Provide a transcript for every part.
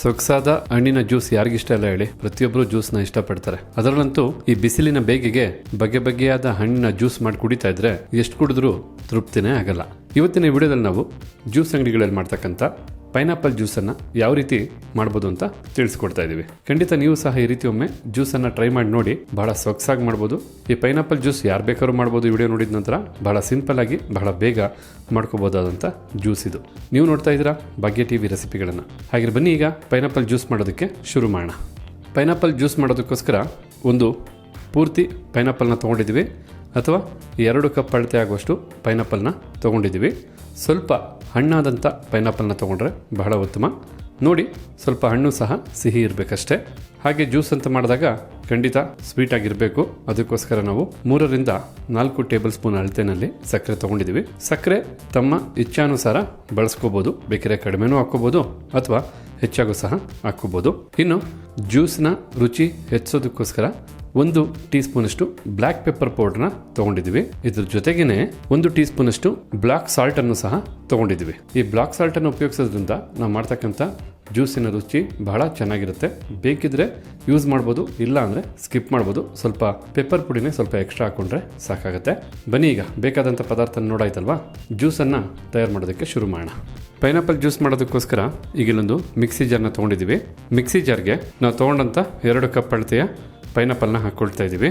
ಸೊಗಸಾದ ಹಣ್ಣಿನ ಜ್ಯೂಸ್ ಯಾರಿಗಿಷ್ಟ ಇಲ್ಲ ಹೇಳಿ. ಪ್ರತಿಯೊಬ್ಬರು ಜ್ಯೂಸ್ನ ಇಷ್ಟಪಡ್ತಾರೆ. ಅದರಲ್ಲಂತೂ ಈ ಬಿಸಿಲಿನ ಬೇಗೆಗೆ ಬಗೆ ಬಗೆಯಾದ ಹಣ್ಣಿನ ಜ್ಯೂಸ್ ಮಾಡಿ ಕುಡಿತಾ ಇದ್ರೆ ಎಷ್ಟು ಕುಡಿದ್ರೂ ತೃಪ್ತಿನೇ ಆಗಲ್ಲ. ಇವತ್ತಿನ ವಿಡಿಯೋದಲ್ಲಿ ನಾವು ಜ್ಯೂಸ್ ಅಂಗಡಿಗಳಲ್ಲಿ ಮಾಡ್ತಕ್ಕಂಥ ಪೈನಾಪಲ್ ಜ್ಯೂಸನ್ನು ಯಾವ ರೀತಿ ಮಾಡ್ಬೋದು ಅಂತ ತಿಳಿಸ್ಕೊಡ್ತಾ ಇದ್ದೀವಿ ಖಂಡಿತ ನೀವು ಸಹ ಈ ರೀತಿ ಒಮ್ಮೆ ಜ್ಯೂಸನ್ನು ಟ್ರೈ ಮಾಡಿ ನೋಡಿ, ಬಹಳ ಸೊಗಸಾಗಿ ಮಾಡ್ಬೋದು. ಈ ಪೈನಾಪಲ್ ಜ್ಯೂಸ್ ಯಾರು ಬೇಕಾದ್ರೂ ಮಾಡ್ಬೋದು. ವಿಡಿಯೋ ನೋಡಿದ ನಂತರ ಬಹಳ ಸಿಂಪಲ್ ಆಗಿ, ಬಹಳ ಬೇಗ ಮಾಡ್ಕೋಬೋದಾದಂಥ ಜ್ಯೂಸ್ ಇದು. ನೀವು ನೋಡ್ತಾ ಇದ್ದೀರಾ ಭಾಗ್ಯ ಟಿ ವಿ ರೆಸಿಪಿಗಳನ್ನು. ಹಾಗೆ ಬನ್ನಿ ಈಗ ಪೈನಾಪಲ್ ಜ್ಯೂಸ್ ಮಾಡೋದಕ್ಕೆ ಶುರು ಮಾಡೋಣ. ಪೈನಾಪಲ್ ಜ್ಯೂಸ್ ಮಾಡೋದಕ್ಕೋಸ್ಕರ ಒಂದು ಪೂರ್ತಿ ಪೈನಾಪಲ್ನ ತೊಗೊಂಡಿದ್ದೀವಿ. ಅಥವಾ ಎರಡು ಕಪ್ ಅಳತೆ ಆಗುವಷ್ಟು ಪೈನಾಪಲ್ನ ತೊಗೊಂಡಿದ್ದೀವಿ. ಸ್ವಲ್ಪ ಹಣ್ಣಾದಂಥ ಪೈನಾಪಲ್ನ ತೊಗೊಂಡ್ರೆ ಬಹಳ ಉತ್ತಮ. ನೋಡಿ, ಸ್ವಲ್ಪ ಹಣ್ಣು ಸಹ ಸಿಹಿ ಇರಬೇಕಷ್ಟೇ. ಹಾಗೆ ಜ್ಯೂಸ್ ಅಂತ ಮಾಡಿದಾಗ ಖಂಡಿತ ಸ್ವೀಟ್ ಆಗಿರಬೇಕು. ಅದಕ್ಕೋಸ್ಕರ ನಾವು ಮೂರರಿಂದ ನಾಲ್ಕು ಟೇಬಲ್ ಸ್ಪೂನ್ ಅಳತೆನಲ್ಲಿ ಸಕ್ಕರೆ ತೊಗೊಂಡಿದ್ದೀವಿ. ಸಕ್ಕರೆ ತಮ್ಮ ಇಚ್ಛಾನುಸಾರ ಬಳಸ್ಕೋಬೋದು. ಬೇಕಿದ್ರೆ ಕಡಿಮೆನೂ ಹಾಕ್ಕೋಬೋದು ಅಥವಾ ಹೆಚ್ಚಾಗೂ ಸಹ ಹಾಕ್ಕೋಬೋದು. ಇನ್ನು ಜ್ಯೂಸ್ನ ರುಚಿ ಹೆಚ್ಚೋದಕ್ಕೋಸ್ಕರ ಒಂದು ಟೀ ಸ್ಪೂನಷ್ಟು ಬ್ಲ್ಯಾಕ್ ಪೆಪ್ಪರ್ ಪೌಡರ್ನ ತಗೊಂಡಿದ್ವಿ ಇದ್ರ ಜೊತೆಗೇನೆ ಒಂದು ಟೀ ಸ್ಪೂನಷ್ಟು ಬ್ಲಾಕ್ ಸಾಲ್ಟ್ ಅನ್ನು ಸಹ ತಗೊಂಡಿದ್ವಿ ಈ ಬ್ಲಾಕ್ ಸಾಲ್ಟ್ ಅನ್ನು ಉಪಯೋಗಿಸೋದ್ರಿಂದ ನಾವು ಮಾಡ್ತಕ್ಕಂಥ ಜ್ಯೂಸಿನ ರುಚಿ ಬಹಳ ಚೆನ್ನಾಗಿರುತ್ತೆ. ಬೇಕಿದ್ರೆ ಯೂಸ್ ಮಾಡ್ಬೋದು, ಇಲ್ಲ ಅಂದ್ರೆ ಸ್ಕಿಪ್ ಮಾಡ್ಬೋದು. ಸ್ವಲ್ಪ ಪೆಪ್ಪರ್ ಪುಡಿನೇ ಸ್ವಲ್ಪ ಎಕ್ಸ್ಟ್ರಾ ಹಾಕೊಂಡ್ರೆ ಸಾಕಾಗುತ್ತೆ. ಬನ್ನಿ ಈಗ, ಬೇಕಾದಂಥ ಪದಾರ್ಥ ನೋಡಾಯ್ತಲ್ವಾ? ಜ್ಯೂಸನ್ನು ತಯಾರು ಮಾಡೋದಕ್ಕೆ ಶುರು ಮಾಡೋಣ. ಪೈನಾಪಲ್ ಜ್ಯೂಸ್ ಮಾಡೋದಕ್ಕೋಸ್ಕರ ಈಗಿಲ್ಲೊಂದು ಮಿಕ್ಸಿ ಜಾರ್ನ ತೊಗೊಂಡಿದ್ದೀವಿ. ಮಿಕ್ಸಿ ಜಾರ್ಗೆ ನಾವು ತೊಗೊಂಡಂಥ ಎರಡು ಕಪ್ ಅಳತೆಯ ಪೈನಾಪಲ್ನ ಹಾಕ್ಕೊಳ್ತಾ ಇದ್ದೀವಿ.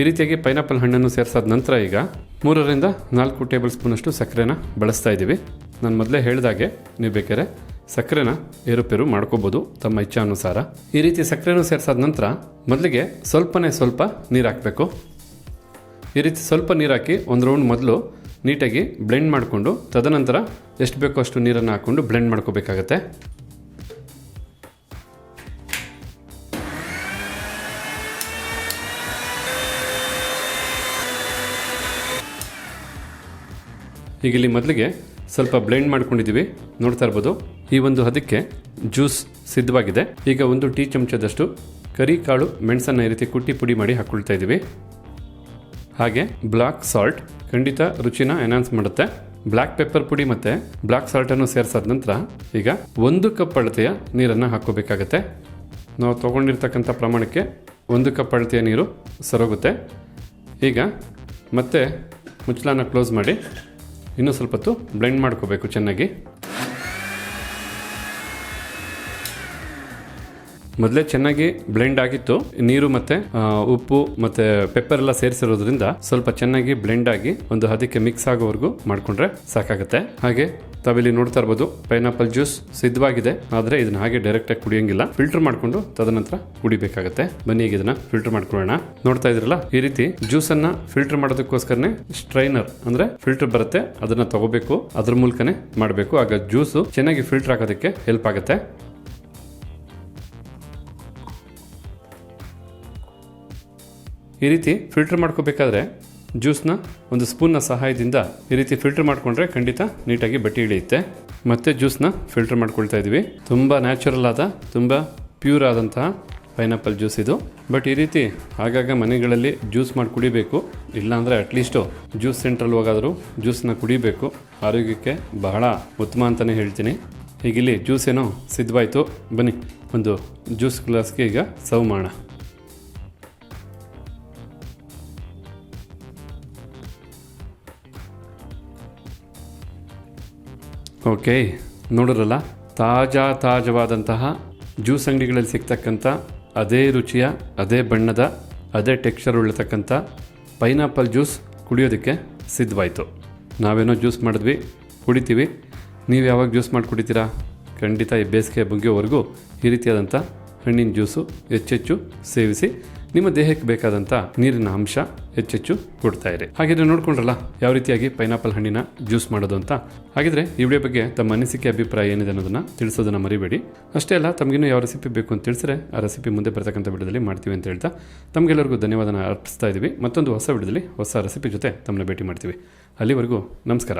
ಈ ರೀತಿಯಾಗಿ ಪೈನಾಪಲ್ ಹಣ್ಣನ್ನು ಸೇರಿಸಾದ ನಂತರ ಈಗ ಮೂರರಿಂದ ನಾಲ್ಕು ಟೇಬಲ್ ಸ್ಪೂನಷ್ಟು ಸಕ್ಕರೆನ ಬಳಸ್ತಾ ಇದ್ದೀವಿ. ನಾನು ಮೊದಲೇ ಹೇಳಿದಾಗೆ ನೀವು ಬೇಕಾದ್ರೆ ಸಕ್ಕರೆನ ಏರುಪೇರು ಮಾಡ್ಕೋಬೋದು ತಮ್ಮ ಇಚ್ಛಾನುಸಾರ. ಈ ರೀತಿ ಸಕ್ಕರೆನೂ ಸೇರಿಸಾದ ನಂತರ ಮೊದಲಿಗೆ ಸ್ವಲ್ಪನೇ ಸ್ವಲ್ಪ ನೀರು ಹಾಕಬೇಕು. ಈ ರೀತಿ ಸ್ವಲ್ಪ ನೀರು ಹಾಕಿ ಒಂದು ರೌಂಡ್ ಮೊದಲು ನೀಟಾಗಿ ಬ್ಲೆಂಡ್ ಮಾಡಿಕೊಂಡು ತದನಂತರ ಎಷ್ಟು ಬೇಕೋ ಅಷ್ಟು ನೀರನ್ನು ಹಾಕ್ಕೊಂಡು ಬ್ಲೆಂಡ್ ಮಾಡ್ಕೋಬೇಕಾಗತ್ತೆ. ಈಗ ಇಲ್ಲಿ ಮೊದಲಿಗೆ ಸ್ವಲ್ಪ ಬ್ಲೆಂಡ್ ಮಾಡ್ಕೊಂಡಿದ್ದೀವಿ. ನೋಡ್ತಾ ಇರ್ಬೋದು. ಈ ಒಂದು ಹದಕ್ಕೆ ಜ್ಯೂಸ್ ಸಿದ್ಧವಾಗಿದೆ. ಈಗ ಒಂದು ಟೀ ಚಮಚದಷ್ಟು ಕರಿ ಕಾಳು ಮೆಣಸನ್ನು ಈ ರೀತಿ ಕುಟ್ಟಿ ಪುಡಿ ಮಾಡಿ ಹಾಕ್ಕೊಳ್ತಾ ಇದ್ದೀವಿ. ಹಾಗೆ ಬ್ಲಾಕ್ ಸಾಲ್ಟ್ ಖಂಡಿತ ರುಚಿನ ಎನ್ಹಾನ್ಸ್ ಮಾಡುತ್ತೆ. ಬ್ಲ್ಯಾಕ್ ಪೆಪ್ಪರ್ ಪುಡಿ ಮತ್ತು ಬ್ಲ್ಯಾಕ್ ಸಾಲ್ಟನ್ನು ಸೇರಿಸಾದ ನಂತರ ಈಗ ಒಂದು ಕಪ್ ಅಳತೆಯ ನೀರನ್ನು ಹಾಕೋಬೇಕಾಗತ್ತೆ ನಾವು ತೊಗೊಂಡಿರ್ತಕ್ಕಂಥ ಪ್ರಮಾಣಕ್ಕೆ ಒಂದು ಕಪ್ ಅಳತೆಯ ನೀರು ಸರೋಗುತ್ತೆ. ಈಗ ಮತ್ತೆ ಮುಚ್ಚಲಾನ ಕ್ಲೋಸ್ ಮಾಡಿ ಇನ್ನೂ ಸ್ವಲ್ಪ ಹೊತ್ತು ಬ್ಲೆಂಡ್ ಮಾಡ್ಕೋಬೇಕು ಚೆನ್ನಾಗಿ. ಮೊದಲೇ ಚೆನ್ನಾಗಿ ಬ್ಲೆಂಡ್ ಆಗಿತ್ತು. ನೀರು ಮತ್ತೆ ಉಪ್ಪು ಮತ್ತೆ ಪೆಪ್ಪರ್ ಎಲ್ಲ ಸೇರಿಸಿರೋದ್ರಿಂದ ಸ್ವಲ್ಪ ಚೆನ್ನಾಗಿ ಬ್ಲೆಂಡ್ ಆಗಿ ಒಂದು ಹದಕ್ಕೆ ಮಿಕ್ಸ್ ಆಗೋವರೆಗೂ ಮಾಡ್ಕೊಂಡ್ರೆ ಸಾಕಾಗುತ್ತೆ. ಹಾಗೆ ತಾವಿಲ್ಲಿ ನೋಡ್ತಾ ಇರ್ಬೋದು ಪೈನಾಪಲ್ ಜ್ಯೂಸ್ ಸಿದ್ಧವಾಗಿದೆ. ಆದ್ರೆ ಇದನ್ನ ಹಾಗೆ ಡೈರೆಕ್ಟ್ ಆಗಿ ಕುಡಿಯಂಗಿಲ್ಲ. ಫಿಲ್ಟರ್ ಮಾಡ್ಕೊಂಡು ತದನಂತರ ಕುಡಿಬೇಕಾಗತ್ತೆ. ಬನ್ನಿ ಈಗ ಇದನ್ನ ಫಿಲ್ಟರ್ ಮಾಡ್ಕೊಳ್ಳೋಣ. ನೋಡ್ತಾ ಇದ್ರಲ್ಲ ಈ ರೀತಿ ಜ್ಯೂಸ್ ಅನ್ನ ಫಿಲ್ಟರ್ ಮಾಡೋದಕ್ಕೋಸ್ಕರನೇ ಸ್ಟ್ರೈನರ್ ಅಂದ್ರೆ ಫಿಲ್ಟರ್ ಬರುತ್ತೆ, ಅದನ್ನ ತಗೋಬೇಕು, ಅದ್ರ ಮೂಲಕನೇ ಮಾಡಬೇಕು. ಆಗ ಜ್ಯೂಸು ಚೆನ್ನಾಗಿ ಫಿಲ್ಟರ್ ಆಗೋದಕ್ಕೆ ಹೆಲ್ಪ್ ಆಗುತ್ತೆ. ಈ ರೀತಿ ಫಿಲ್ಟರ್ ಮಾಡ್ಕೋಬೇಕಾದ್ರೆ ಜ್ಯೂಸ್ನ ಒಂದು ಸ್ಪೂನ್ನ ಸಹಾಯದಿಂದ ಈ ರೀತಿ ಫಿಲ್ಟರ್ ಮಾಡಿಕೊಂಡ್ರೆ ಖಂಡಿತ ನೀಟಾಗಿ ಬಟ್ಟೆ ಇಳಿಯುತ್ತೆ. ಮತ್ತೆ ಜ್ಯೂಸ್ನ ಫಿಲ್ಟರ್ ಮಾಡ್ಕೊಳ್ತಾ ಇದ್ದೀವಿ. ತುಂಬ ನ್ಯಾಚುರಲ್ ಆದ, ತುಂಬ ಪ್ಯೂರ್ ಆದಂತಹ ಪೈನಾಪಲ್ ಜ್ಯೂಸ್ ಇದು. ಬಟ್ ಈ ರೀತಿ ಆಗಾಗ ಮನೆಗಳಲ್ಲಿ ಜ್ಯೂಸ್ ಮಾಡಿ ಕುಡಿಬೇಕು. ಇಲ್ಲಾಂದರೆ ಅಟ್ಲೀಸ್ಟು ಜ್ಯೂಸ್ ಸೆಂಟ್ರಲ್ಲಿ ಹೋಗಾದರೂ ಜ್ಯೂಸ್ನ ಕುಡಿಬೇಕು. ಆರೋಗ್ಯಕ್ಕೆ ಬಹಳ ಉತ್ತಮ ಅಂತಲೇ ಹೇಳ್ತೀನಿ. ಈಗ ಇಲ್ಲಿ ಜ್ಯೂಸ್ ಏನೋ ಸಿದ್ಧವಾಯಿತು. ಬನ್ನಿ, ಒಂದು ಜ್ಯೂಸ್ ಗ್ಲಾಸ್ಗೆ ಈಗ ಸರ್ವ್ ಮಾಡೋಣ. ಓಕೆ, ನೋಡಿದ್ರಲ್ಲ? ತಾಜಾ ತಾಜವಾದಂತಹ ಜ್ಯೂಸ್ ಅಂಗಡಿಗಳಲ್ಲಿ ಸಿಗ್ತಕ್ಕಂಥ ಅದೇ ರುಚಿಯ, ಅದೇ ಬಣ್ಣದ, ಅದೇ ಟೆಕ್ಸ್ಚರ್ ಉಳ್ಳತಕ್ಕಂಥ ಪೈನಾಪಲ್ ಜ್ಯೂಸ್ ಕುಡಿಯೋದಕ್ಕೆ ಸಿದ್ಧವಾಯಿತು. ನಾವೇನೋ ಜ್ಯೂಸ್ ಮಾಡಿದ್ವಿ, ಕುಡಿತೀವಿ. ನೀವು ಯಾವಾಗ ಜ್ಯೂಸ್ ಮಾಡಿ ಕುಡಿತೀರಾ ಖಂಡಿತ ಈ ಬೇಸಿಗೆ ಮುಗಿಯೋವರೆಗೂ ಈ ರೀತಿಯಾದಂಥ ಹಣ್ಣಿನ ಜ್ಯೂಸು ಹೆಚ್ಚೆಚ್ಚು ಸೇವಿಸಿ ನಿಮ್ಮ ದೇಹಕ್ಕೆ ಬೇಕಾದಂಥ ನೀರಿನ ಅಂಶ ಹೆಚ್ಚೆಚ್ಚು ಕೊಡ್ತಾ ಇದೆ ಹಾಗಿದ್ರೆ ನೋಡ್ಕೊಂಡ್ರಲ್ಲ, ಯಾವ ರೀತಿಯಾಗಿ ಪೈನಾಪಲ್ ಹಣ್ಣಿನ ಜ್ಯೂಸ್ ಮಾಡೋದು ಅಂತ? ಹಾಗಿದ್ರೆ ಈ ವಿಡಿಯೋ ಬಗ್ಗೆ ತಮ್ಮ ಅನಿಸಿಕೆ, ಅಭಿಪ್ರಾಯ ಏನಿದೆ ಅನ್ನೋದನ್ನ ತಿಳಿಸೋದನ್ನ ಮರಿಬೇಡಿ. ಅಷ್ಟೇ ಅಲ್ಲ, ತಮಗಿನ್ನೂ ಯಾವ ರೆಸಿಪಿ ಬೇಕು ಅಂತ ತಿಳಿಸಿದ್ರೆ ಆ ರೆಸಿಪಿ ಮುಂದೆ ಬರ್ತಕ್ಕಂಥ ವಿಡಿಯೋದಲ್ಲಿ ಮಾಡ್ತೀವಿ ಅಂತ ಹೇಳ್ತಾ ತಮಗೆಲ್ಲರಿಗೂ ಧನ್ಯವಾದನ ಅರ್ಪಿಸ್ತಾ ಇದ್ದೀವಿ ಮತ್ತೊಂದು ಹೊಸ ವಿಡಿಯೋದಲ್ಲಿ ಹೊಸ ರೆಸಿಪಿ ಜೊತೆ ತಮ್ಮನ್ನ ಭೇಟಿ ಮಾಡ್ತೀವಿ. ಅಲ್ಲಿವರೆಗೂ ನಮಸ್ಕಾರ.